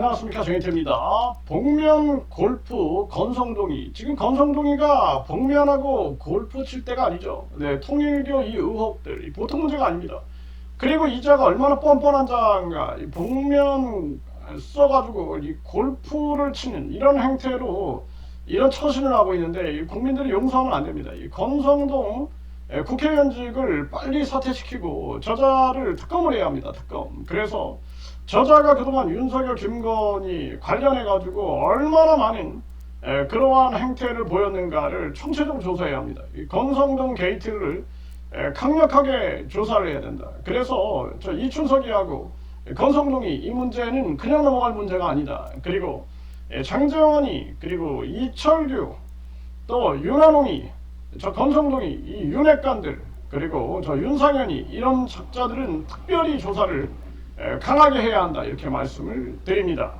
안녕하십니까 정혜태입니다. 복면 골프 건성동이 지금 건성동이가 복면하고 골프 칠 때가 아니죠. 네 통일교 이 의혹들 이 보통 문제가 아닙니다. 그리고 이자가 얼마나 뻔뻔한 자인가 이 복면 써가지고 이 골프를 치는 이런 행태로 이런 처신을 하고 있는데 이 국민들이 용서하면 안 됩니다. 이 건성동 에, 국회의원직을 빨리 사퇴시키고 저자를 특검을 해야 합니다. 특검. 그래서 저자가 그동안 윤석열, 김건희 관련해 가지고 얼마나 많은 에, 그러한 행태를 보였는가를 총체적으로 조사해야 합니다. 이 건성동 게이트를 에, 강력하게 조사를 해야 된다. 그래서 저 이춘석이하고 건성동이 이 문제는 그냥 넘어갈 문제가 아니다. 그리고 에, 장재원이 그리고 이철규 또 윤한홍이 저 건성동이 이 윤핵관들 그리고 저 윤상현이 이런 작자들은 특별히 조사를 에, 강하게 해야 한다 이렇게 말씀을 드립니다.